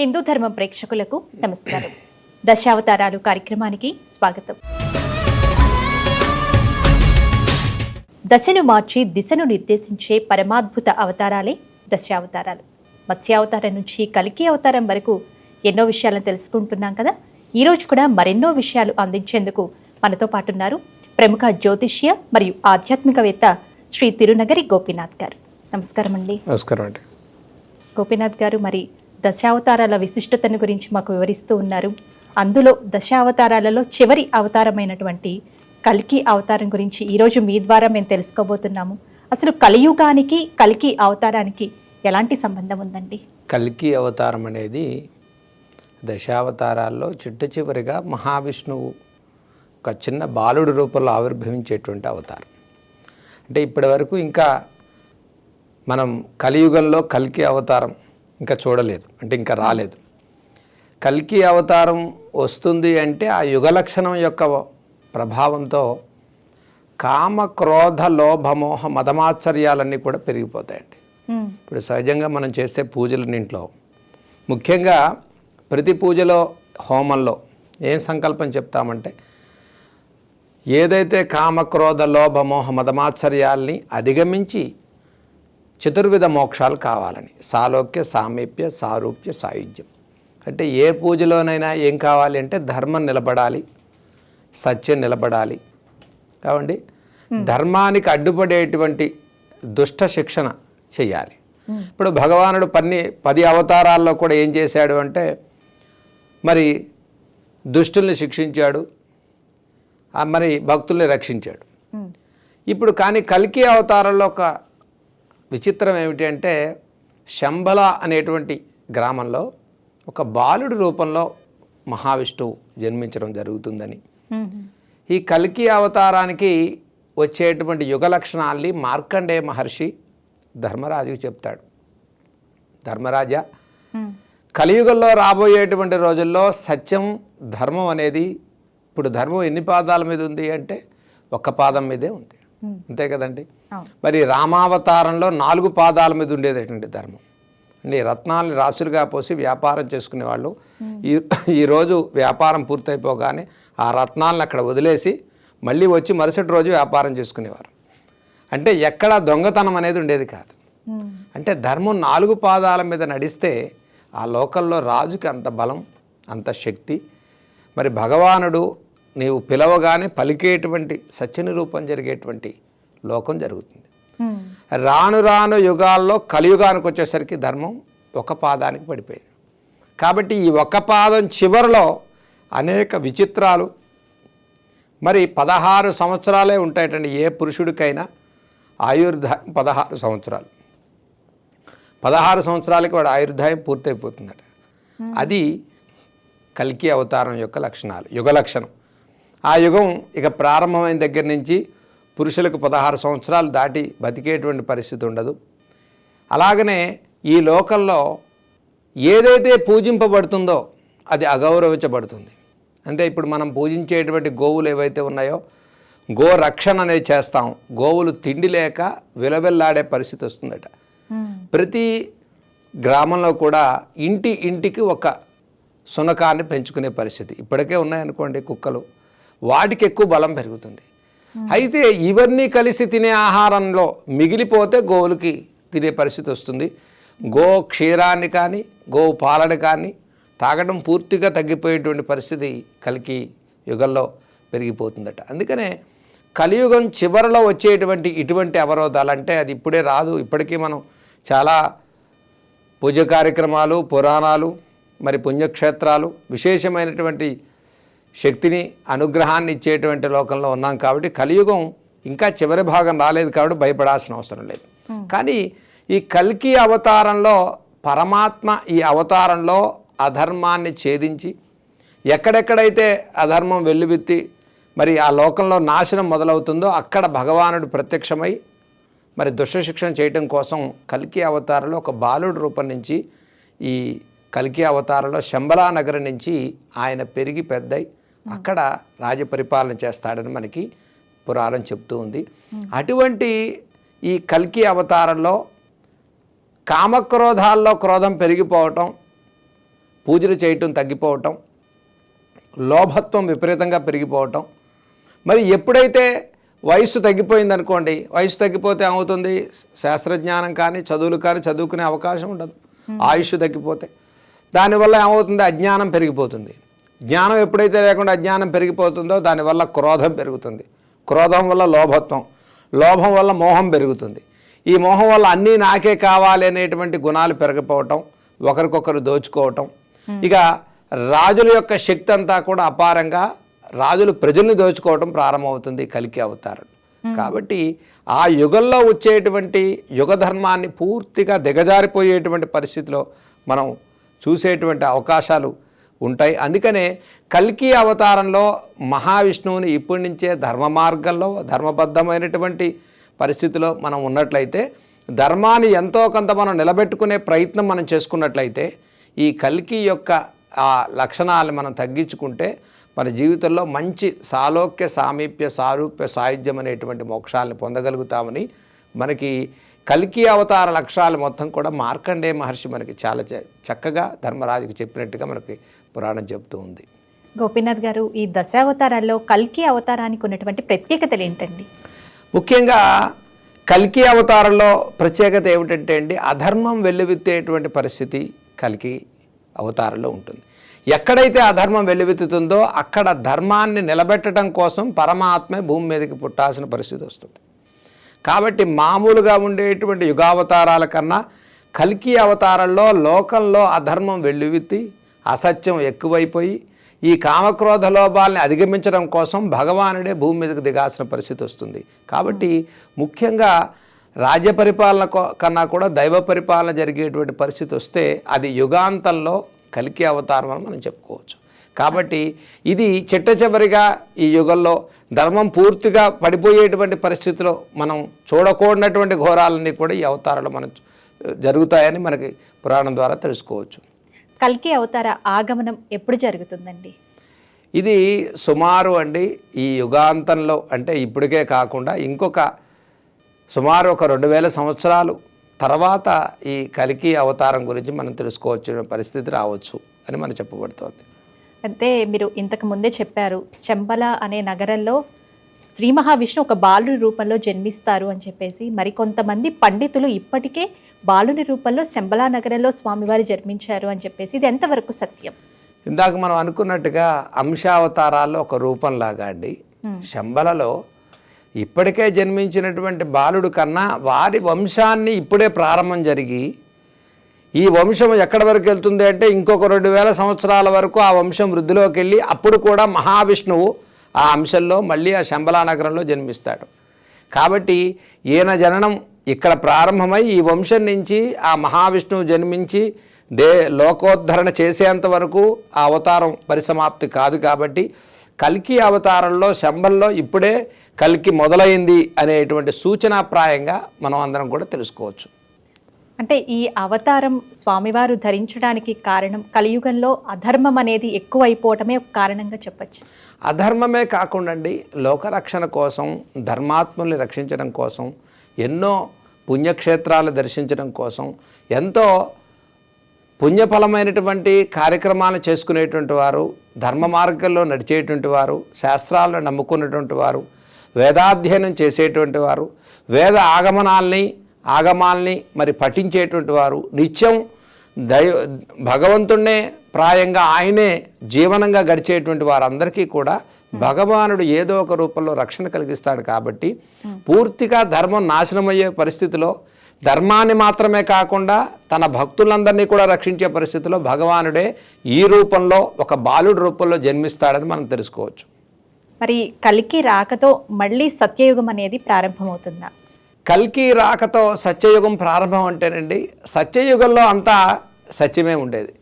హిందూ ధర్మం ప్రేక్షకులకు నమస్కారం. దశావతారాలు కార్యక్రమానికి స్వాగతం. దశను మార్చి దిశను నిర్దేశించే పరమాద్భుత అవతారాలే దశావతారాలు. మత్స్యావతారం నుంచి కలికి అవతారం వరకు ఎన్నో విషయాలను తెలుసుకుంటున్నాం కదా? ఈ రోజు కూడా మరెన్నో విషయాలు అందించేందుకు మనతో పాటు ఉన్నారు ప్రముఖ జ్యోతిష్య మరియు ఆధ్యాత్మికవేత్త శ్రీ తిరునగరి గోపీనాథ్ గారు. నమస్కారం అండి నమస్కారం అండి. గోపీనాథ్ గారు మరి దశావతారాల విశిష్టతను గురించి మాకు వివరిస్తూ ఉన్నారు. అందులో దశావతారాలలో చివరి అవతారమైనటువంటి కల్కి అవతారం గురించి ఈరోజు మీ ద్వారా మేము తెలుసుకోబోతున్నాము. అసలు కలియుగానికి కల్కి అవతారానికి ఎలాంటి సంబంధం ఉందండి? కల్కి అవతారం అనేది దశావతారాల్లో చిట్ట చివరిగా మహావిష్ణువు ఒక చిన్న బాలుడి రూపంలో ఆవిర్భవించేటువంటి అవతారం. అంటే ఇప్పటి వరకు ఇంకా మనం కలియుగంలో కల్కి అవతారం ఇంకా చూడలేదు అంటే ఇంకా రాలేదు. కల్కి అవతారం వస్తుంది అంటే ఆ యుగ లక్షణం యొక్క ప్రభావంతో కామ క్రోధ లోభమోహ మదమాత్సర్యాలన్నీ కూడా పెరిగిపోతాయండి. ఇప్పుడు సహజంగా మనం చేసే పూజలన్నింట్లో ముఖ్యంగా ప్రతి పూజలో హోమంలో ఏం సంకల్పం చెప్తామంటే ఏదైతే కామక్రోధ లోభ మోహ మదమాత్సర్యాల్ని అధిగమించి చతుర్విధ మోక్షాలు కావాలని. సాలోక్య సామీప్య సారూప్య సాయుధ్యం అంటే ఏ పూజలోనైనా ఏం కావాలి అంటే ధర్మం నిలబడాలి సత్యం నిలబడాలి. కావండి? ధర్మానికి అడ్డుపడేటువంటి దుష్ట శిక్షణ చేయాలి ఇప్పుడు భగవానుడు పన్ని పది అవతారాల్లో కూడా ఏం చేశాడు అంటే మరి దుష్టుల్ని శిక్షించాడు మరి భక్తుల్ని రక్షించాడు. ఇప్పుడు కానీ కల్కి అవతారంలో ఒక విచిత్రం ఏమిటి అంటే శంబల అనేటువంటి గ్రామంలో ఒక బాలుడి రూపంలో మహావిష్ణువు జన్మించడం జరుగుతుందని. ఈ కల్కి అవతారానికి వచ్చేటువంటి యుగ లక్షణాల్ని మార్కండేయ మహర్షి ధర్మరాజుకు చెప్తాడు. ధర్మరాజా కలియుగంలో రాబోయేటువంటి రోజుల్లో సత్యం ధర్మం అనేది ఇప్పుడు ధర్మం ఎన్ని పాదాల మీద ఉంది అంటే ఒక్క పాదం మీదే ఉంది. అంతే కదండి. మరి రామావతారంలో నాలుగు పాదాల మీద ఉండేటటువంటి ధర్మం? అంటే ఈ రత్నాలని రాసులుగా పోసి వ్యాపారం చేసుకునే వాళ్ళు. ఈ ఈరోజు వ్యాపారం పూర్తయిపోగానే ఆ రత్నాలను అక్కడ వదిలేసి మళ్ళీ వచ్చి మరుసటి రోజు వ్యాపారం చేసుకునేవారు. అంటే ఎక్కడ దొంగతనం అనేది ఉండేది కాదు. అంటే ధర్మం నాలుగు పాదాల మీద నడిస్తే ఆ లోకల్లో రాజుకి అంత బలం అంత శక్తి. మరి భగవానుడు నీవు పిలవగానే పలికేటువంటి సత్యనిరూపం జరిగేటువంటి లోకం జరుగుతుంది. రాను రాను యుగాల్లో కలియుగానికి వచ్చేసరికి ధర్మం ఒక పాదానికి పడిపోయింది. కాబట్టి ఈ ఒక పాదం చివరిలో అనేక విచిత్రాలు మరి పదహారు సంవత్సరాలే ఉంటాయటండి ఏ పురుషుడికైనా ఆయుర్దాయం పదహారు సంవత్సరాలు. పదహారు సంవత్సరాలకి వాడు ఆయుర్దాయం పూర్తయిపోతుందట. అది కల్కి అవతారం యొక్క లక్షణాలు యుగ లక్షణం ఆ యుగం ఇక ప్రారంభమైన దగ్గర నుంచి పురుషులకు పదహారు సంవత్సరాలు దాటి బతికేటువంటి పరిస్థితి ఉండదు. అలాగనే ఈ లోకంలో ఏదైతే పూజింపబడుతుందో అది అగౌరవించబడుతుంది. అంటే ఇప్పుడు మనం పూజించేటువంటి గోవులు ఏవైతే ఉన్నాయో గో రక్షణ అనేది చేస్తాం. గోవులు తిండి లేక విలవెల్లాడే పరిస్థితి వస్తుందట. ప్రతి గ్రామంలో కూడా ఇంటి ఇంటికి ఒక సునకాన్ని పెంచుకునే పరిస్థితి. ఇప్పటికే ఉన్నాయనుకోండి కుక్కలు. వాటికి ఎక్కువ బలం పెరుగుతుంది. అయితే ఇవన్నీ కలిసి తినే ఆహారంలో మిగిలిపోతే గోవులకి తినే పరిస్థితి వస్తుంది. గో క్షీరాన్ని కానీ గో పాలని కానీ తాగడం పూర్తిగా తగ్గిపోయేటువంటి పరిస్థితి కలికి యుగంలో పెరిగిపోతుందట. అందుకనే కలియుగం చివరిలో వచ్చేటువంటి ఇటువంటి అవరోధాలు అంటే అది ఇప్పుడే రాదు. ఇప్పటికీ మనం చాలా పూజ కార్యక్రమాలు పురాణాలు మరి పుణ్యక్షేత్రాలు విశేషమైనటువంటి శక్తిని అనుగ్రహాన్ని ఇచ్చేటువంటి లోకంలో ఉన్నాం కాబట్టి కలియుగం ఇంకా చివరి భాగం రాలేదు కాబట్టి భయపడాల్సిన అవసరం లేదు. కానీ ఈ కల్కి అవతారంలో పరమాత్మ ఈ అవతారంలో అధర్మాన్ని ఛేదించి ఎక్కడెక్కడైతే అధర్మం వెల్లువిత్తి మరి ఆ లోకంలో నాశనం మొదలవుతుందో అక్కడ భగవానుడు ప్రత్యక్షమై మరి దుష్టశిక్షణ చేయటం కోసం కల్కి అవతారంలో ఒక బాలుడు రూపం నుంచి ఈ కల్కి అవతారంలో శంబలా నగరం నుంచి ఆయన పెరిగి పెద్దయి అక్కడ రాజపరిపాలన చేస్తాడని మనకి పురాణం చెప్తూ ఉంది. అటువంటి ఈ కల్కి అవతారంలో కామక్రోధాల్లో క్రోధం పెరిగిపోవటం పూజలు చేయటం తగ్గిపోవటం లోభత్వం విపరీతంగా పెరిగిపోవటం. మరి ఎప్పుడైతే వయసు తగ్గిపోయింది అనుకోండి వయసు తగ్గిపోతే ఏమవుతుంది? శాస్త్రజ్ఞానం కానీ చదువులు కానీ చదువుకునే అవకాశం ఉండదు. ఆయుష్ తగ్గిపోతే. దానివల్ల ఏమవుతుంది? అజ్ఞానం పెరిగిపోతుంది. జ్ఞానం ఎప్పుడైతే లేకుండా అజ్ఞానం పెరిగిపోతుందో దానివల్ల క్రోధం పెరుగుతుంది. క్రోధం వల్ల లోభత్వం లోభం వల్ల మోహం పెరుగుతుంది. ఈ మోహం వల్ల అన్నీ నాకే కావాలి అనేటువంటి గుణాలు పెరగపోవటం ఒకరికొకరు దోచుకోవటం. ఇక రాజుల యొక్క శక్తి అంతా కూడా అపారంగా రాజులు ప్రజల్ని దోచుకోవటం ప్రారంభమవుతుంది కలికి అవతారం. కాబట్టి ఆ యుగంలో వచ్చేటువంటి యుగ ధర్మాన్ని పూర్తిగా దిగజారిపోయేటువంటి పరిస్థితిలో మనం చూసేటువంటి అవకాశాలు ఉంటాయి. అందుకనే కల్కి అవతారంలో మహావిష్ణువుని ఇప్పటి నుంచే ధర్మ మార్గంలో ధర్మబద్ధమైనటువంటి పరిస్థితిలో మనం ఉన్నట్లయితే ధర్మాన్ని ఎంతో కొంత మనం నిలబెట్టుకునే ప్రయత్నం మనం చేసుకున్నట్లయితే ఈ కల్కి యొక్క ఆ లక్షణాలను మనం తగ్గించుకుంటే మన జీవితంలో మంచి సాలోక్య సామీప్య సారూప్య సాయుధ్యం అనేటువంటి మోక్షాలను పొందగలుగుతామని మనకి కల్కి అవతార లక్ష్యాలు మొత్తం కూడా మార్కండే మహర్షి మనకి చాలా చ- చక్కగా ధర్మరాజుకి చెప్పినట్టుగా మనకి పురాణం చెబుతూ ఉంది. గోపీనాథ్ గారు ఈ దశావతారాల్లో కల్కి అవతారానికి ఉన్నటువంటి ప్రత్యేకతలు ఏంటండి? ముఖ్యంగా కల్కి అవతారంలో ప్రత్యేకత ఏమిటంటే అండి అధర్మం వెల్లువెత్తేటువంటి పరిస్థితి కల్కి అవతారంలో ఉంటుంది. ఎక్కడైతే అధర్మం వెల్లువెత్తుతుందో అక్కడ ధర్మాన్ని నిలబెట్టడం కోసం పరమాత్మే భూమి మీదకి పుట్టాల్సిన పరిస్థితి వస్తుంది. కాబట్టి మామూలుగా ఉండేటువంటి యుగావతారాల కన్నా కల్కి అవతారంలో లోకంలో అధర్మం వెల్లువెత్తి అసత్యం ఎక్కువైపోయి ఈ కామక్రోధ లోపాలని అధిగమించడం కోసం భగవానుడే భూమి మీదకి దిగాల్సిన పరిస్థితి వస్తుంది. కాబట్టి ముఖ్యంగా రాజ్య పరిపాలన కన్నా కూడా దైవ పరిపాలన జరిగేటువంటి పరిస్థితి వస్తే అది యుగాంతంలో కలికి అవతారం అని మనం చెప్పుకోవచ్చు. కాబట్టి ఇది చిట్ట చివరిగా ఈ యుగంలో ధర్మం పూర్తిగా పడిపోయేటువంటి పరిస్థితిలో మనం చూడకూడనటువంటి ఘోరాలన్నీ కూడా ఈ అవతారాలు మనం జరుగుతాయని మనకి పురాణం ద్వారా తెలుసుకోవచ్చు. కల్కి అవతార ఆగమనం ఎప్పుడు జరుగుతుందండి? ఇది సుమారు అండి ఈ యుగాంతంలో అంటే ఇప్పటికే కాకుండా ఇంకొక సుమారు ఒక రెండు వేల సంవత్సరాలు తర్వాత ఈ కలికి అవతారం గురించి మనం తెలుసుకోవచ్చు పరిస్థితి రావచ్చు అని మనం చెప్పబడుతోంది. అంటే మీరు ఇంతకు ముందే చెప్పారు శంబల అనే నగరంలో శ్రీ మహావిష్ణు ఒక బాలుని రూపంలో జన్మిస్తారు అని చెప్పేసి మరికొంతమంది పండితులు ఇప్పటికే బాలుని రూపంలో శంబలా నగరంలో స్వామివారు జన్మించారు అని చెప్పేసి ఇది ఎంతవరకు సత్యం? ఇందాక మనం అనుకున్నట్టుగా అంశావతారాల్లో ఒక రూపంలాగా అండి. శంబలలో ఇప్పటికే జన్మించినటువంటి బాలుడు కన్నా వారి వంశాన్ని ఇప్పుడే ప్రారంభం జరిగి ఈ వంశం ఎక్కడి వరకు వెళ్తుంది అంటే ఇంకొక రెండు వేల సంవత్సరాల వరకు ఆ వంశం వృద్ధిలోకి వెళ్ళి అప్పుడు కూడా మహావిష్ణువు ఆ అంశంలో మళ్ళీ ఆ శంబలా నగరంలో జన్మిస్తాడు. కాబట్టి ఈయన జననం ఇక్కడ ప్రారంభమై ఈ వంశం నుంచి ఆ మహావిష్ణువు జన్మించి దే లోకోద్ధరణ చేసేంత వరకు ఆ అవతారం పరిసమాప్తి కాదు కాబట్టి కల్కి అవతారంలో శంబల్లో ఇప్పుడే కల్కి మొదలైంది అనేటువంటి సూచనాప్రాయంగా మనం అందరం కూడా తెలుసుకోవచ్చు. అంటే ఈ అవతారం స్వామివారు ధరించడానికి కారణం కలియుగంలో అధర్మం అనేది ఎక్కువైపోవటమే ఒక కారణంగా చెప్పచ్చు. అధర్మమే కాకుండా అండి లోకరక్షణ కోసం ధర్మాత్ముల్ని రక్షించడం కోసం ఎన్నో పుణ్యక్షేత్రాలు దర్శించడం కోసం ఎంతో పుణ్యఫలమైనటువంటి కార్యక్రమాలు చేసుకునేటువంటి వారు ధర్మ మార్గంలో నడిచేటువంటి వారు శాస్త్రాలను నమ్ముకున్నటువంటి వారు వేదాధ్యయనం చేసేటువంటి వారు వేద ఆగమనాల్ని ఆగమాల్ని మరి పఠించేటువంటి వారు నిత్యం దైవ భగవంతుణ్ణే ప్రాయంగా ఆయనే జీవనంగా గడిచేటువంటి వారందరికీ కూడా భగవానుడు ఏదో ఒక రూపంలో రక్షణ కలిగిస్తాడు కాబట్టి పూర్తిగా ధర్మం నాశనమయ్యే పరిస్థితిలో ధర్మాన్ని మాత్రమే కాకుండా తన భక్తులందరినీ కూడా రక్షించే పరిస్థితిలో భగవానుడే ఈ రూపంలో ఒక బాలుడి రూపంలో జన్మిస్తాడని మనం తెలుసుకోవచ్చు. మరి కలికి రాకతో మళ్ళీ సత్యయుగం అనేది ప్రారంభమవుతుందా? కల్కి రాకతో సత్యయుగం ప్రారంభం అంటేనండి సత్యయుగంలో అంతా సత్యమే ఉండేది.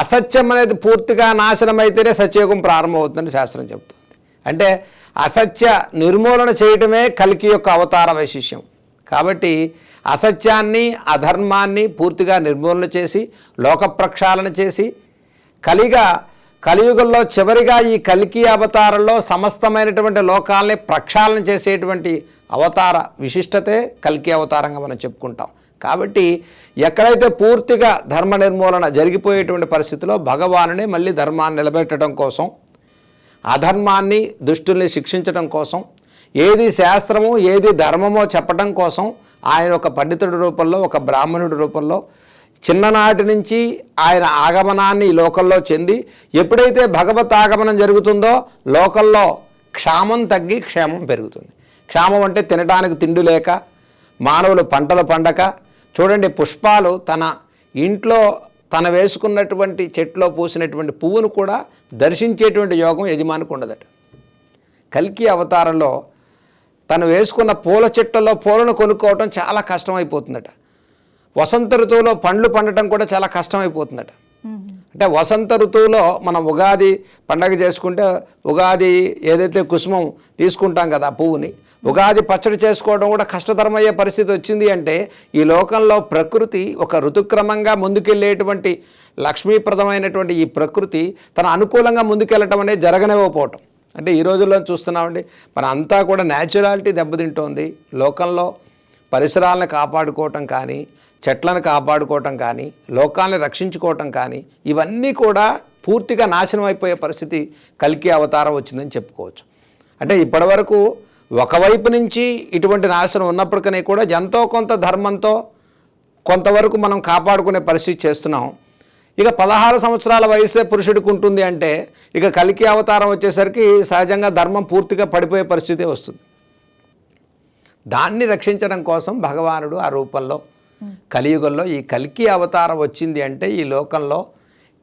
అసత్యం అనేది పూర్తిగా నాశనం అయితేనే సత్యయుగం ప్రారంభమవుతుందని శాస్త్రం చెబుతుంది. అంటే అసత్య నిర్మూలన చేయటమే కల్కి యొక్క అవతార వైశిష్యం కాబట్టి అసత్యాన్ని అధర్మాన్ని పూర్తిగా నిర్మూలన చేసి లోక ప్రక్షాళన చేసి కలిగా కలియుగంలో చివరిగా ఈ కలికి అవతారంలో సమస్తమైనటువంటి లోకాల్ని ప్రక్షాళన చేసేటువంటి అవతార విశిష్టతే కల్కి అవతారంగా మనం చెప్పుకుంటాం. కాబట్టి ఎక్కడైతే పూర్తిగా ధర్మ నిర్మూలన జరిగిపోయేటువంటి పరిస్థితిలో భగవానునే మళ్ళీ ధర్మాన్ని నిలబెట్టడం కోసం అధర్మాన్ని దుష్టుల్ని శిక్షించడం కోసం ఏది శాస్త్రము ఏది ధర్మమో చెప్పడం కోసం ఆయన ఒక పండితుడి రూపంలో ఒక బ్రాహ్మణుడి రూపంలో చిన్ననాటి నుంచి ఆయన ఆగమనాన్ని ఈ లోకల్లో చెంది ఎప్పుడైతే భగవత్ ఆగమనం జరుగుతుందో లోకల్లో క్షామం తగ్గి క్షేమం పెరుగుతుంది. క్షామం అంటే తినడానికి తిండి లేక మానవులు పంటలు పండక చూడండి పుష్పాలు తన ఇంట్లో తన వేసుకున్నటువంటి చెట్లో పూసినటువంటి పువ్వును కూడా దర్శించేటువంటి యోగం యజమానికి ఉండదట. కల్కి అవతారంలో తను వేసుకున్న పూల చెట్లలో పూలను కొనుక్కోవటం చాలా కష్టమైపోతుందట. వసంత ఋతువులో పండ్లు పండటం కూడా చాలా కష్టమైపోతుందట. అంటే వసంత ఋతువులో మనం ఉగాది పండగ చేసుకుంటే ఉగాది ఏదైతే కుసుమం తీసుకుంటాం కదా పువ్వుని ఉగాది పచ్చడి చేసుకోవడం కూడా కష్టతరమయ్యే పరిస్థితి వచ్చింది అంటే ఈ లోకంలో ప్రకృతి ఒక ఋతుక్రమంగా ముందుకెళ్ళేటువంటి లక్ష్మీప్రదమైనటువంటి ఈ ప్రకృతి తన అనుకూలంగా ముందుకెళ్ళటం అనేది జరగనివ్వకపోవటం అంటే ఈ రోజుల్లో చూస్తున్నామండి మన అంతా కూడా న్యాచురాలిటీ దెబ్బతింటోంది. లోకంలో పరిసరాలను కాపాడుకోవటం కానీ చెట్లను కాపాడుకోవటం కానీ లోకాలను రక్షించుకోవటం కానీ ఇవన్నీ కూడా పూర్తిగా నాశనం అయిపోయే పరిస్థితి కలికి అవతారం వచ్చిందని చెప్పుకోవచ్చు. అంటే ఇప్పటివరకు ఒకవైపు నుంచి ఇటువంటి నాశనం ఉన్నప్పటికీ కూడా ఎంతో కొంత ధర్మంతో కొంతవరకు మనం కాపాడుకునే పరిస్థితి చేస్తున్నాం. ఇక పదహారు సంవత్సరాల వయసే పురుషుడికి ఉంటుంది అంటే ఇక కలికి అవతారం వచ్చేసరికి సహజంగా ధర్మం పూర్తిగా పడిపోయే పరిస్థితి వస్తుంది. దాన్ని రక్షించడం కోసం భగవానుడు ఆ రూపంలో కలియుగంలో ఈ కల్కి అవతారం వచ్చింది అంటే ఈ లోకంలో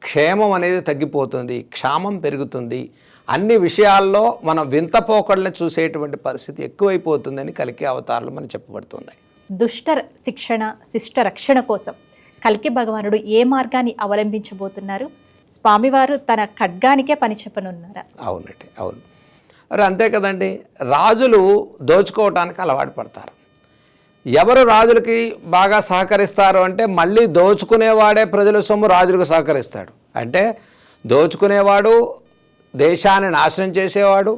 క్షేమం అనేది తగ్గిపోతుంది క్షామం పెరుగుతుంది. అన్ని విషయాల్లో మనం వింత పోకళ్ళని చూసేటువంటి పరిస్థితి ఎక్కువైపోతుందని కలికి అవతారాలు మనం చెప్పబడుతున్నాయి. దుష్ట శిక్షణ శిష్ట రక్షణ కోసం కల్కి భగవానుడు ఏ మార్గాన్ని అవలంబించబోతున్నారు? స్వామివారు తన ఖడ్గానికే పని చెప్పనున్నారా? అవునండి అవును. మరి అంతే కదండి రాజులు దోచుకోవటానికి అలవాటు పడతారు. ఎవరు రాజులకి బాగా సహకరిస్తారు అంటే మళ్ళీ దోచుకునేవాడే ప్రజల సొమ్ము రాజులకు సహకరిస్తాడు. అంటే దోచుకునేవాడు దేశాన్ని నాశనం చేసేవాడు.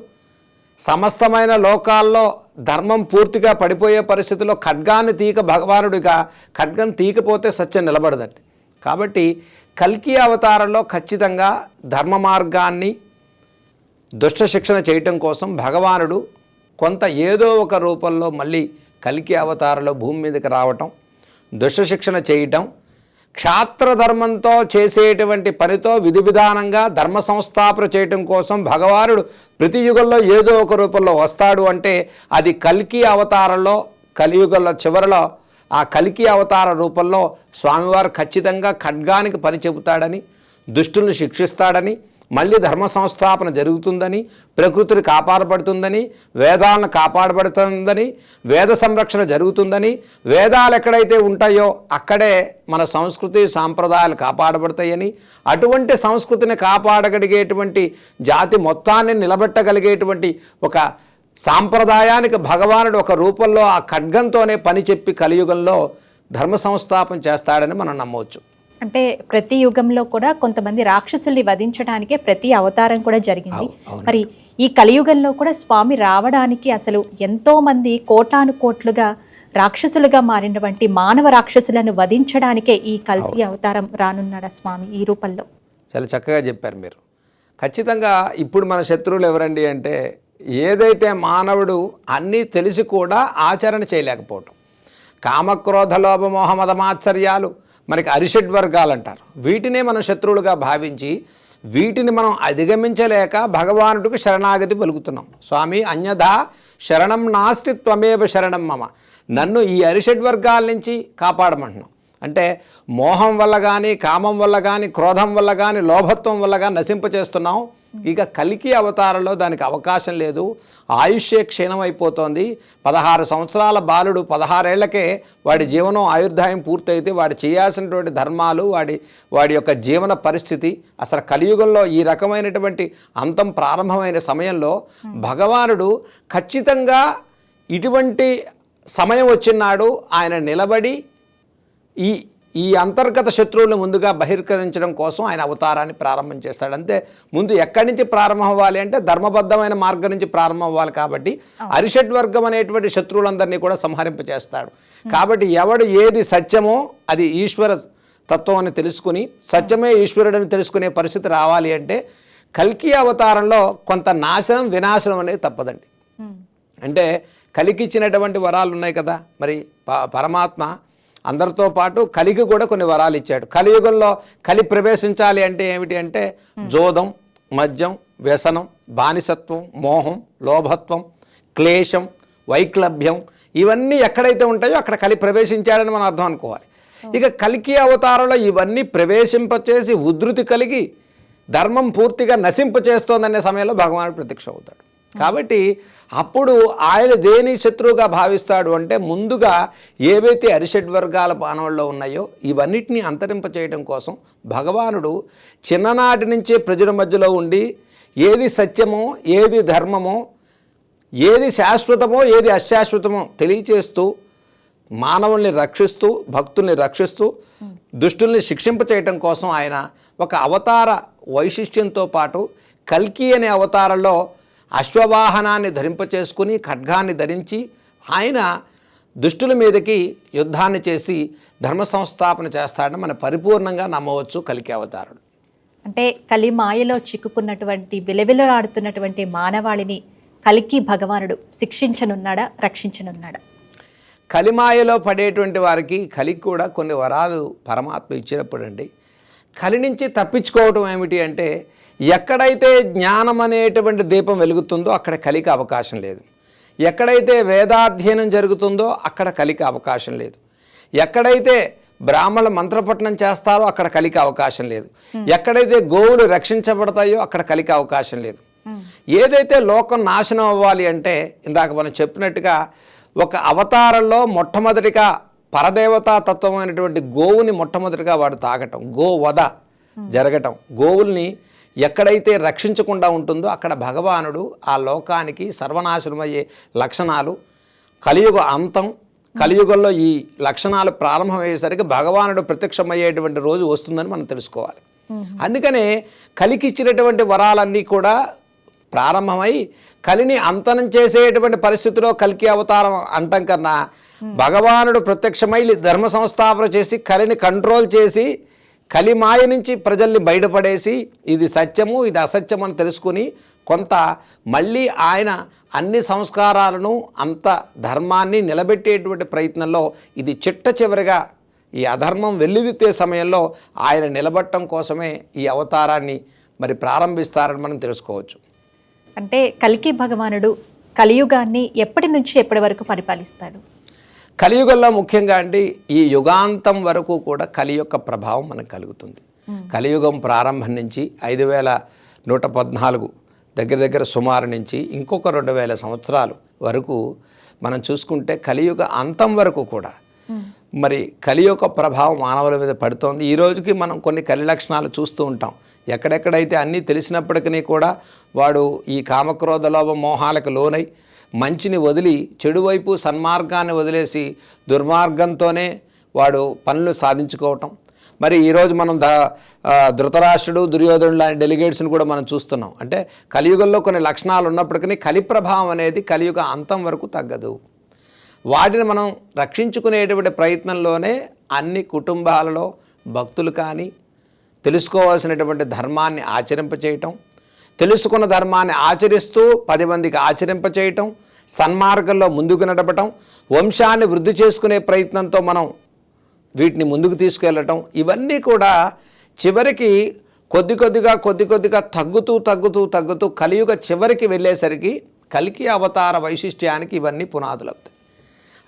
సమస్తమైన లోకాల్లో ధర్మం పూర్తిగా పడిపోయే పరిస్థితిలో ఖడ్గాన్ని తీక భగవానుడిగా ఖడ్గం తీకపోతే సత్యం నిలబడదండి. కాబట్టి కల్కి అవతారంలో ఖచ్చితంగా ధర్మ మార్గాన్ని దుష్ట శిక్షణ చేయటం కోసం భగవానుడు కొంత ఏదో ఒక రూపంలో మళ్ళీ కలికి అవతారలో భూమి మీదకి రావటం దుష్ట శిక్షణ చేయటం క్షాత్రధర్మంతో చేసేటువంటి పనితో విధి విధానంగా ధర్మ సంస్థాపన చేయటం కోసం భగవానుడు ప్రతి యుగంలో ఏదో ఒక రూపంలో వస్తాడు అంటే అది కల్కి అవతారంలో కలియుగంలో చివరిలో ఆ కలికి అవతార రూపంలో స్వామివారు ఖచ్చితంగా ఖడ్గానికి పని చెబుతాడని దుష్టుల్ని శిక్షిస్తాడని మళ్ళీ ధర్మ సంస్థాపన జరుగుతుందని ప్రకృతిని కాపాడబడుతుందని వేదాలను కాపాడబడుతుందని వేద సంరక్షణ జరుగుతుందని వేదాలు ఎక్కడైతే ఉంటాయో అక్కడే మన సంస్కృతి సాంప్రదాయాలు కాపాడబడతాయని అటువంటి సంస్కృతిని కాపాడగలిగేటువంటి జాతి మొత్తాన్ని నిలబెట్టగలిగేటువంటి ఒక సాంప్రదాయానికి భగవానుడు ఒక రూపంలో ఆ ఖడ్గంతోనే పని చెప్పి కలియుగంలో ధర్మ సంస్థాపన చేస్తాడని మనం నమ్మవచ్చు. అంటే ప్రతి యుగంలో కూడా కొంతమంది రాక్షసుల్ని వధించడానికే ప్రతి అవతారం కూడా జరిగింది. మరి ఈ కలియుగంలో కూడా స్వామి రావడానికి అసలు ఎంతో మంది కోటాను కోట్లుగా రాక్షసులుగా మారినటువంటి మానవ రాక్షసులను వధించడానికే ఈ కల్కి అవతారం రానున్నాడా స్వామి ఈ రూపంలో? చాలా చక్కగా చెప్పారు మీరు. ఖచ్చితంగా ఇప్పుడు మన శత్రువులు ఎవరండి అంటే ఏదైతే మానవుడు అన్నీ తెలిసి కూడా ఆచరణ చేయలేకపోవటం. కామక్రోధ లోభమోహ మదమాత్సర్యాలు మనకి అరిషడ్ వర్గాలు అంటారు వీటినే మనం శత్రువులుగా భావించి వీటిని మనం అధిగమించలేక భగవానుడికి శరణాగతి పలుకుతున్నాం. స్వామి అన్యథా శరణం నాస్తి త్వమేవ శరణం మమ. నన్ను ఈ అరిషడ్ వర్గాల నుంచి కాపాడమంటున్నాం. అంటే మోహం వల్ల కానీ కామం వల్ల కానీ క్రోధం వల్ల కానీ లోభత్వం వల్ల కానీ నశింపచేస్తున్నాం. ఇక కలికి అవతారంలో దానికి అవకాశం లేదు. ఆయుష్యే క్షీణమైపోతోంది. పదహారు సంవత్సరాల బాలుడు పదహారేళ్ళకే వాడి జీవనం ఆయుర్దాయం పూర్తయితే వాడు చేయాల్సినటువంటి ధర్మాలు వాడి వాడి యొక్క జీవన పరిస్థితి అసలు కలియుగంలో ఈ రకమైనటువంటి అంతం ప్రారంభమైన సమయంలో భగవానుడు ఖచ్చితంగా ఇటువంటి సమయం వచ్చినాడు. ఆయన నిలబడి ఈ ఈ అంతర్గత శత్రువులను ముందుగా బహిష్కరించడం కోసం ఆయన అవతారాన్ని ప్రారంభం చేస్తాడు. అంతే ముందు ఎక్కడి నుంచి ప్రారంభం అవ్వాలి అంటే ధర్మబద్ధమైన మార్గం నుంచి ప్రారంభం అవ్వాలి కాబట్టి అరిషడ్ వర్గం అనేటువంటి శత్రువులందరినీ కూడా సంహరింపచేస్తాడు కాబట్టి ఎవడు ఏది సత్యమో అది ఈశ్వర తత్వం అని తెలుసుకుని సత్యమే ఈశ్వరుడని తెలుసుకునే పరిస్థితి రావాలి అంటే కల్కి అవతారంలో కొంత నాశనం వినాశనం అనేది తప్పదండి. అంటే కలికిచ్చినటువంటి వరాలు ఉన్నాయి కదా మరి పరమాత్మ అందరితో పాటు కలికి కూడా కొన్ని వరాలు ఇచ్చాడు. కలియుగంలో కలి ప్రవేశించాలి అంటే ఏమిటి అంటే జోదం మద్యం వ్యసనం బానిసత్వం మోహం లోభత్వం క్లేశం వైక్లభ్యం ఇవన్నీ ఎక్కడైతే ఉంటాయో అక్కడ కలి ప్రవేశించాడని మనం అర్థం అనుకోవాలి. ఇక కలికి అవతారంలో ఇవన్నీ ప్రవేశింపచేసి ఉధృతి కలిగి ధర్మం పూర్తిగా నశింపచేస్తోందనే సమయంలో భగవానుడు ప్రత్యక్ష అవుతాడు కాబట్టి అప్పుడు ఆయన దేని శత్రువుగా భావిస్తాడు అంటే ముందుగా ఏవైతే అరిషడ్ వర్గాల మానవుల్లో ఉన్నాయో ఇవన్నిటిని అంతరింప చేయడం కోసం భగవానుడు చిన్ననాటి నుంచే ప్రజల మధ్యలో ఉండి ఏది సత్యమో ఏది ధర్మమో ఏది శాశ్వతమో ఏది అశాశ్వతమో తెలియచేస్తూ మానవుల్ని రక్షిస్తూ భక్తుల్ని రక్షిస్తూ దుష్టుల్ని శిక్షింప చేయటం కోసం ఆయన ఒక అవతార వైశిష్ట్యంతో పాటు కల్కి అనే అవతారంలో అశ్వవాహనాన్ని ధరింపచేసుకుని ఖడ్గాన్ని ధరించి ఆయన దుష్టుల మీదకి యుద్ధాన్ని చేసి ధర్మ సంస్థాపన చేస్తాడని మనం పరిపూర్ణంగా నమ్మవచ్చు కలికి అవతారుడు. అంటే కలి మాయలో చిక్కుకున్నటువంటి విలవిలలాడుతున్నటువంటి మానవాళిని కలికి భగవానుడు శిక్షించనున్నాడా రక్షించనున్నాడా? కలిమాయలో పడేటువంటి వారికి కలికి కూడా కొన్ని వరాలు పరమాత్మ ఇచ్చినప్పుడు అండి కలి నుంచి తప్పించుకోవటం ఏమిటి అంటే ఎక్కడైతే జ్ఞానం అనేటువంటి దీపం వెలుగుతుందో అక్కడ కలికి అవకాశం లేదు. ఎక్కడైతే వేదాధ్యయనం జరుగుతుందో అక్కడ కలికి అవకాశం లేదు. ఎక్కడైతే బ్రాహ్మణ మంత్రపఠనం చేస్తారో అక్కడ కలికి అవకాశం లేదు. ఎక్కడైతే గోవులు రక్షించబడతాయో అక్కడ కలికి అవకాశం లేదు. ఏదైతే లోకం నాశనం అవ్వాలి అంటే ఇందాక మనం చెప్పినట్టుగా ఒక అవతారంలో మొట్టమొదటిగా పరదేవతా తత్వమైనటువంటి గోవుని మొట్టమొదటిగా వాడు తాగటం గో వధ జరగటం గోవుల్ని ఎక్కడైతే రక్షించకుండా ఉంటుందో అక్కడ భగవానుడు ఆ లోకానికి సర్వనాశనమయ్యే లక్షణాలు కలియుగ అంతం కలియుగంలో ఈ లక్షణాలు ప్రారంభమయ్యేసరికి భగవానుడు ప్రత్యక్షమయ్యేటువంటి రోజు వస్తుందని మనం తెలుసుకోవాలి. అందుకనే కలికిచ్చినటువంటి వరాలన్నీ కూడా ప్రారంభమై కలిని అంతనం చేసేటువంటి పరిస్థితిలో కలికి అవతారం అంటం కన్నా భగవానుడు ప్రత్యక్షమై ధర్మ సంస్థాపన చేసి కలిని కంట్రోల్ చేసి కలిమాయ నుంచి ప్రజల్ని బయటపడేసి ఇది సత్యము ఇది అసత్యం అని తెలుసుకుని కొంత మళ్ళీ ఆయన అన్ని సంస్కారాలను అంత ధర్మాన్ని నిలబెట్టేటువంటి ప్రయత్నంలో ఇది చిట్ట చివరిగా ఈ అధర్మం వెల్లువిత్తే సమయంలో ఆయన నిలబట్టడం కోసమే ఈ అవతారాన్ని మరి ప్రారంభిస్తారని మనం తెలుసుకోవచ్చు. అంటే కలికి భగవానుడు కలియుగాన్ని ఎప్పటి నుంచి ఎప్పటి వరకు పరిపాలిస్తాడు? కలియుగంలో ముఖ్యంగా అండి ఈ యుగాంతం వరకు కూడా కలి యొక్క ప్రభావం మనకు కలుగుతుంది. కలియుగం ప్రారంభం నుంచి ఐదు వేల నూట పద్నాలుగు దగ్గర దగ్గర సుమారు నుంచి ఇంకొక రెండు వేల సంవత్సరాలు వరకు మనం చూసుకుంటే కలియుగ అంతం వరకు కూడా మరి కలి యొక్క ప్రభావం మానవుల మీద పడుతోంది. ఈ రోజుకి మనం కొన్ని కలి లక్షణాలు చూస్తూ ఉంటాం. ఎక్కడెక్కడైతే అన్నీ తెలిసినప్పటికీ కూడా వాడు ఈ కామక్రోధ లోభ మోహాలకు లోనై మంచిని వదిలి చెడువైపు సన్మార్గాన్ని వదిలేసి దుర్మార్గంతోనే వాడు పనులు సాధించుకోవటం. మరి ఈరోజు మనం ద ధృతరాష్ట్రుడు దుర్యోధనుడు లాంటి డెలిగేట్స్ని కూడా మనం చూస్తున్నాం. అంటే కలియుగంలో కొన్ని లక్షణాలు ఉన్నప్పటికీ కలి ప్రభావం అనేది కలియుగ అంతం వరకు తగ్గదు. వాటిని మనం రక్షించుకునేటువంటి ప్రయత్నంలోనే అన్ని కుటుంబాలలో భక్తులు కానీ తెలుసుకోవాల్సినటువంటి ధర్మాన్ని ఆచరింపచేయటం. తెలుసుకున్న ధర్మాన్ని ఆచరిస్తూ పది మందికి ఆచరింపచేయటం. సన్మార్గంలో ముందుకు నడపటం వంశాన్ని వృద్ధి చేసుకునే ప్రయత్నంతో మనం వీటిని ముందుకు తీసుకెళ్ళటం ఇవన్నీ కూడా చివరికి కొద్ది కొద్దిగా కొద్ది కొద్దిగా తగ్గుతూ తగ్గుతూ తగ్గుతూ కలియుగ చివరికి వెళ్ళేసరికి కలికి అవతార వైశిష్ట్యానికి ఇవన్నీ పునాదులు అవుతాయి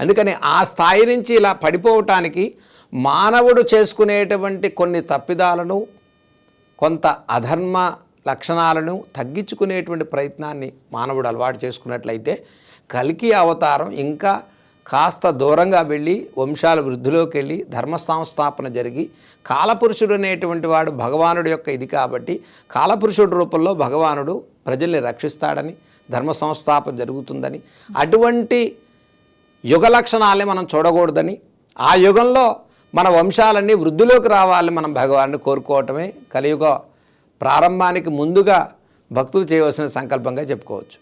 అందుకని ఆ స్థాయి నుంచి ఇలా పడిపోవటానికి మానవుడు చేసుకునేటువంటి కొన్ని తప్పిదాలను కొంత అధర్మ లక్షణాలను తగ్గించుకునేటువంటి ప్రయత్నాన్ని మానవుడు అలవాటు చేసుకున్నట్లయితే కలికి అవతారం ఇంకా కాస్త దూరంగా వెళ్ళి వంశాల వృద్ధిలోకి వెళ్ళి ధర్మ సంస్థాపన జరిగి కాలపురుషుడు అనేటువంటి వాడు భగవానుడి యొక్క ఇది కాబట్టి కాలపురుషుడు రూపంలో భగవానుడు ప్రజల్ని రక్షిస్తాడని ధర్మ సంస్థాపన జరుగుతుందని అటువంటి యుగ లక్షణాలే మనం చూడకూడదని ఆ యుగంలో మన వంశాలన్నీ వృద్ధిలోకి రావాలని మనం భగవాన్ని కోరుకోవటమే కలియుగ ప్రారంభానికి ముందుగా భక్తులు చేయవలసిన సంకల్పంగా చెప్పుకోవచ్చు.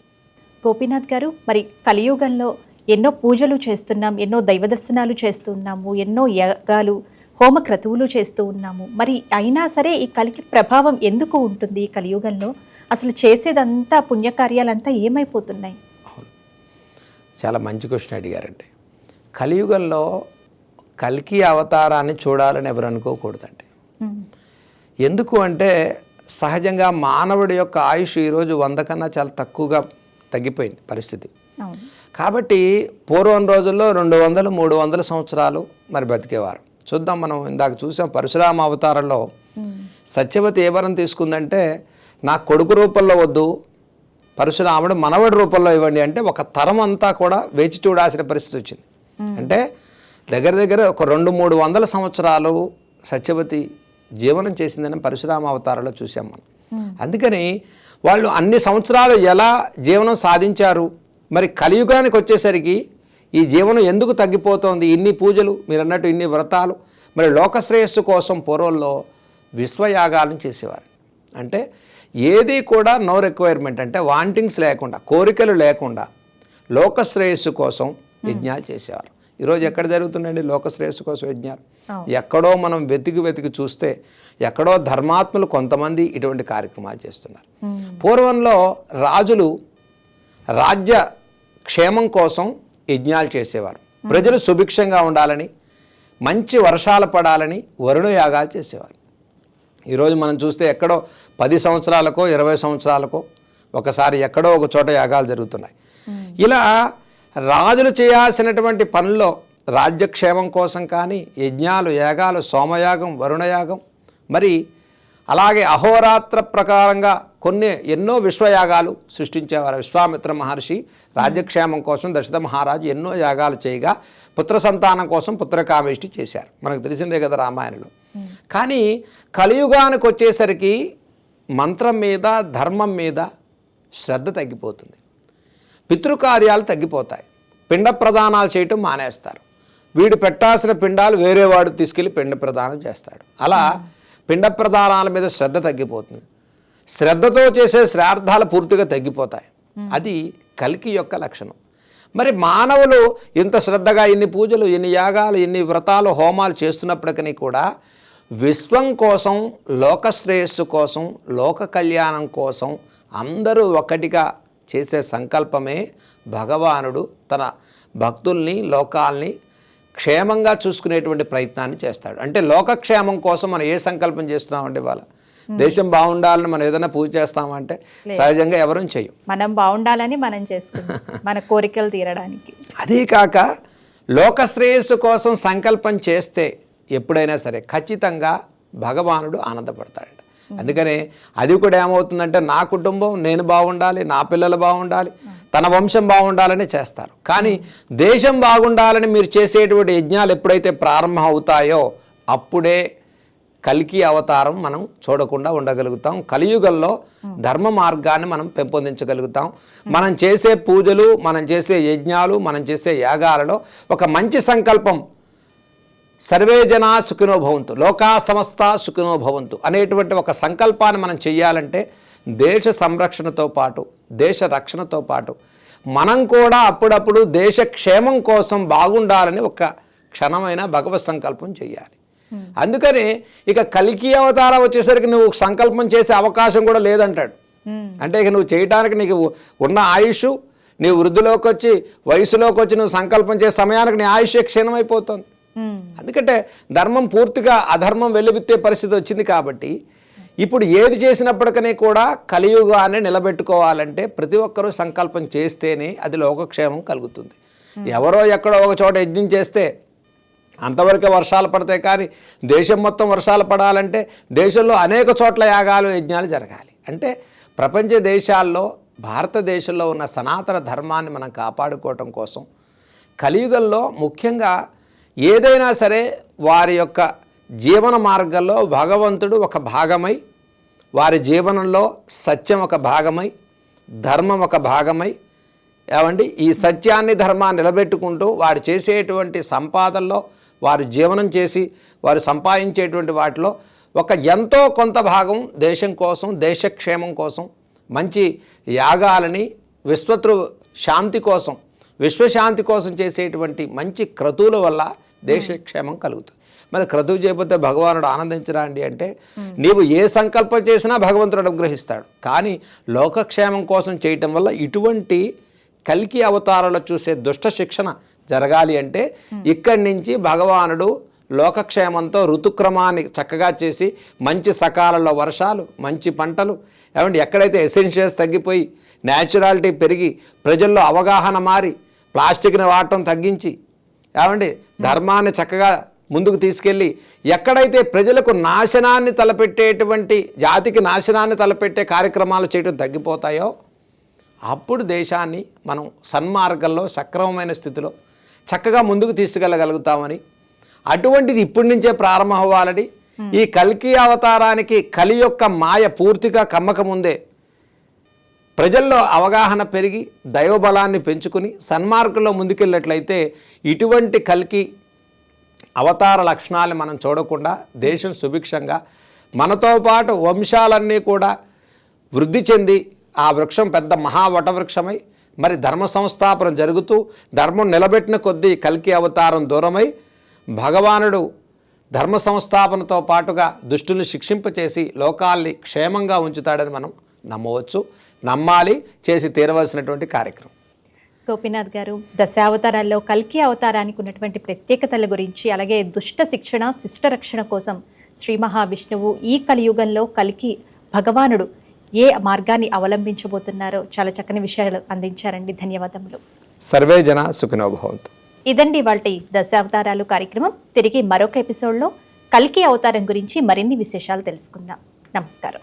గోపీనాథ్ గారు మరి కలియుగంలో ఎన్నో పూజలు చేస్తున్నాం ఎన్నో దైవ దర్శనాలు చేస్తున్నాము ఎన్నో యాగాలు హోమ క్రతువులు చేస్తూ ఉన్నాము. మరి అయినా సరే ఈ కలికి ప్రభావం ఎందుకు ఉంటుంది ఈ కలియుగంలో? అసలు చేసేదంతా పుణ్యకార్యాలంతా ఏమైపోతున్నాయి? చాలా మంచి క్వశ్చన్ అడిగారండి. కలియుగంలో కల్కి అవతారాన్ని చూడాలని ఎవరు అనుకోకూడదండి. ఎందుకు అంటే సహజంగా మానవుడి యొక్క ఆయుష్ ఈరోజు వంద కన్నా చాలా తక్కువగా తగ్గిపోయింది పరిస్థితి. కాబట్టి పూర్వం రోజుల్లో రెండు వందలు మూడు వందల సంవత్సరాలు మరి బతికేవారు. చూద్దాం మనం ఇందాక చూసాం పరశురామ అవతారంలో సత్యవతి ఏ వరం తీసుకుందంటే నా కొడుకు రూపంలో వద్దు పరశురాముడు మనవడి రూపంలో ఇవ్వండి అంటే ఒక తరం అంతా కూడా వేచి చూడాల్సిన పరిస్థితి వచ్చింది. అంటే దగ్గర దగ్గర ఒక రెండు మూడు వందల సంవత్సరాలు సత్యవతి జీవనం చేసిందని పరశురామ అవతారంలో చూసాం మనం. అందుకని వాళ్ళు అన్ని సంవత్సరాలు ఎలా జీవనం సాధించారు? మరి కలియుగానికి వచ్చేసరికి ఈ జీవనం ఎందుకు తగ్గిపోతోంది? ఇన్ని పూజలు మీరు అన్నట్టు ఇన్ని వ్రతాలు మరి లోకశ్రేయస్సు కోసం పూర్వంలో విశ్వయాగాలను చేసేవారు. అంటే ఏది కూడా నో రిక్వైర్మెంట్ అంటే వాంటింగ్స్ లేకుండా కోరికలు లేకుండా లోకశ్రేయస్సు కోసం యజ్ఞాలు చేసేవారు. ఈరోజు ఎక్కడ జరుగుతుందండి? లోకశ్రేయస్సు కోసం యజ్ఞాలు. ఎక్కడో మనం వెతికి వెతికి చూస్తే ఎక్కడో ధర్మాత్ములు కొంతమంది ఇటువంటి కార్యక్రమాలు చేస్తున్నారు. పూర్వంలో రాజులు రాజ్య క్షేమం కోసం యజ్ఞాలు చేసేవారు. ప్రజలు సుభిక్షంగా ఉండాలని మంచి వర్షాలు పడాలని వరుణ యాగాలు చేసేవారు. ఈరోజు మనం చూస్తే ఎక్కడో పది సంవత్సరాలకో ఇరవై సంవత్సరాలకో ఒకసారి ఎక్కడో ఒక చోట యాగాలు జరుగుతున్నాయి. ఇలా రాజులు చేయాల్సినటువంటి పనుల్లో రాజ్యక్షేమం కోసం కానీ యజ్ఞాలు యాగాలు సోమయాగం వరుణయాగం మరి అలాగే అహోరాత్ర ప్రకారంగా కొన్ని ఎన్నో విశ్వయాగాలు సృష్టించేవారు విశ్వామిత్ర మహర్షి. రాజ్యక్షేమం కోసం దశరథ మహారాజు ఎన్నో యాగాలు చేయగా పుత్ర సంతానం కోసం పుత్రకామేష్టి చేశారు. మనకు తెలిసిందే కదా రామాయణంలో. కానీ కలియుగానికి వచ్చేసరికి మంత్రం మీద ధర్మం మీద శ్రద్ధ తగ్గిపోతుంది. పితృకార్యాలు తగ్గిపోతాయి. పిండ ప్రదానాలు చేయటం మానేస్తారు. వీడు పెట్టాల్సిన పిండాలు వేరేవాడు తీసుకెళ్ళి పిండ ప్రదానం చేస్తాడు. అలా పిండ ప్రదానాల మీద శ్రద్ధ తగ్గిపోతుంది. శ్రద్ధతో చేసే శ్రార్థాలు పూర్తిగా తగ్గిపోతాయి. అది కలికి యొక్క లక్షణం. మరి మానవులు ఇంత శ్రద్ధగా ఇన్ని పూజలు ఇన్ని యాగాలు ఇన్ని వ్రతాలు హోమాలు చేస్తున్నప్పటికీ కూడా విశ్వం కోసం లోక శ్రేయస్సు కోసం లోక కళ్యాణం కోసం అందరూ ఒకటిగా చేసే సంకల్పమే భగవానుడు తన భక్తుల్ని లోకాల్ని క్షేమంగా చూసుకునేటువంటి ప్రయత్నాన్ని చేస్తాడు. అంటే లోకక్షేమం కోసం మనం ఏ సంకల్పం చేస్తున్నామండి ఇవాళ? దేశం బాగుండాలని మనం ఏదైనా పూజ చేస్తామంటే సహజంగా ఎవరూ చెయ్యం మనం బాగుండాలని మనం చేసుకుంటాం. మన కోరికలు తీరడానికి. అదే కాక లోక శ్రేయస్సు కోసం సంకల్పం చేస్తే ఎప్పుడైనా సరే ఖచ్చితంగా భగవానుడు ఆనందపడతాడు. అందుకనే అది కూడా ఏమవుతుందంటే నా కుటుంబం నేను బాగుండాలి నా పిల్లలు బాగుండాలి తన వంశం బాగుండాలని చేస్తారు. కానీ దేశం బాగుండాలని మీరు చేసేటువంటి యజ్ఞాలు ఎప్పుడైతే ప్రారంభం అవుతాయో అప్పుడే కలికి అవతారం మనం చూడకుండా ఉండగలుగుతాం. కలియుగంలో ధర్మ మార్గాన్ని మనం పెంపొందించగలుగుతాం. మనం చేసే పూజలు మనం చేసే యజ్ఞాలు మనం చేసే యాగాలలో ఒక మంచి సంకల్పం సర్వే జనా సుఖినో భవంతు లోకా సమస్త సుఖినో భవంతు అనేటువంటి ఒక సంకల్పాన్ని మనం చెయ్యాలంటే దేశ సంరక్షణతో పాటు దేశ రక్షణతో పాటు మనం కూడా అప్పుడప్పుడు దేశ క్షేమం కోసం బాగుండాలని ఒక క్షణమైన భగవత్ సంకల్పం చెయ్యాలి. అందుకని ఇక కలికి అవతారం వచ్చేసరికి నువ్వు సంకల్పం చేసే అవకాశం కూడా లేదంటాడు. అంటే ఇక నువ్వు చేయటానికి నీకు ఉన్న ఆయుష్ నీ వృద్ధిలోకి వచ్చి వయసులోకి వచ్చి నువ్వు సంకల్పం చేసే సమయానికి నీ ఆయుష్ క్షీణమైపోతుంది. ఎందుకంటే ధర్మం పూర్తిగా అధర్మం వెల్లువిత్తే పరిస్థితి వచ్చింది కాబట్టి ఇప్పుడు ఏది చేసినప్పటికీ కూడా కలియుగాన్ని నిలబెట్టుకోవాలంటే ప్రతి ఒక్కరూ సంకల్పం చేస్తేనే అది లోకక్షేమం కలుగుతుంది. ఎవరో ఎక్కడో ఒక చోట యజ్ఞం చేస్తే అంతవరకే వర్షాలు పడతాయి కానీ దేశం మొత్తం వర్షాలు పడాలంటే దేశంలో అనేక చోట్ల యాగాలు యజ్ఞాలు జరగాలి. అంటే ప్రపంచ దేశాల్లో భారతదేశంలో ఉన్న సనాతన ధర్మాన్ని మనం కాపాడుకోవటం కోసం కలియుగంలో ముఖ్యంగా ఏదైనా సరే వారి యొక్క జీవన మార్గంలో భగవంతుడు ఒక భాగమై వారి జీవనంలో సత్యం ఒక భాగమై ధర్మం ఒక భాగమై ఏమండి? ఈ సత్యాన్ని ధర్మాన్ని నిలబెట్టుకుంటూ వారు చేసేటువంటి సంపాదనలో వారు జీవనం చేసి వారు సంపాదించేటువంటి వాటిలో ఒక ఎంతో కొంత భాగం దేశం కోసం దేశక్షేమం కోసం మంచి యాగాలని విశ్వతృ శాంతి కోసం విశ్వశాంతి కోసం చేసేటువంటి మంచి క్రతువుల వల్ల దేశక్షేమం కలుగుతుంది. మరి క్రతువు చేయబోతే భగవానుడు ఆనందించరాండి అంటే నీవు ఏ సంకల్పం చేసినా భగవంతుడు అనుగ్రహిస్తాడు. కానీ లోకక్షేమం కోసం చేయటం వల్ల ఇటువంటి కల్కి అవతారాలు చూసే దుష్ట శిక్షణ జరగాలి అంటే ఇక్కడి నుంచి భగవానుడు లోకక్షేమంతో ఋతుక్రమాన్ని చక్కగా చేసి మంచి సకాలంలో వర్షాలు మంచి పంటలు ఏమంటే ఎక్కడైతే ఎసెన్షియల్స్ తగ్గిపోయి న్యాచురాలిటీ పెరిగి ప్రజల్లో అవగాహన మారి ప్లాస్టిక్ని వాడటం తగ్గించి ఏమండి? ధర్మాన్ని చక్కగా ముందుకు తీసుకెళ్ళి ఎక్కడైతే ప్రజలకు నాశనాన్ని తలపెట్టేటువంటి జాతికి నాశనాన్ని తలపెట్టే కార్యక్రమాలు చేయడం తగ్గిపోతాయో అప్పుడు దేశాన్ని మనం సన్మార్గంలో సక్రమమైన స్థితిలో చక్కగా ముందుకు తీసుకెళ్ళగలుగుతామని అటువంటిది ఇప్పటి నుంచే ప్రారంభం అవ్వాలని ఈ కల్కి అవతారానికి కలి యొక్క మాయ పూర్తిగా కమ్మకముందే ప్రజల్లో అవగాహన పెరిగి దైవబలాన్ని పెంచుకుని సన్మార్గంలో ముందుకెళ్ళినట్లయితే ఇటువంటి కల్కి అవతార లక్షణాలు మనం చూడకుండా దేశం సుభిక్షంగా మనతో పాటు వంశాలన్నీ కూడా వృద్ధి చెంది ఆ వృక్షం పెద్ద మహావటవృక్షమై మరి ధర్మ సంస్థాపనం జరుగుతూ ధర్మం నిలబెట్టిన కొద్దీ కల్కి అవతారం దూరమై భగవానుడు ధర్మ సంస్థాపనతో పాటుగా దుష్టుల్ని శిక్షింపచేసి లోకాల్ని క్షేమంగా ఉంచుతాడని మనం నమ్మవచ్చు. నమ్మాలి చేసి తీరవలసినటువంటి కార్యక్రమం. గోపీనాథ్ గారు దశావతారాల్లో కల్కి అవతారానికి ఉన్నటువంటి ప్రత్యేకతల గురించి అలాగే దుష్ట శిక్షణ శిష్ట రక్షణ కోసం శ్రీ మహావిష్ణువు ఈ కలియుగంలో కలికి భగవానుడు ఏ మార్గాన్ని అవలంబించబోతున్నారో చాలా చక్కని విషయాలు అందించారండి. ధన్యవాదములు. సర్వే జన సుఖినో భవంతు. ఇదండి వాళ్ళ దశావతారాలు కార్యక్రమం. తిరిగి మరొక ఎపిసోడ్లో కల్కి అవతారం గురించి మరిన్ని విశేషాలు తెలుసుకుందాం. నమస్కారం.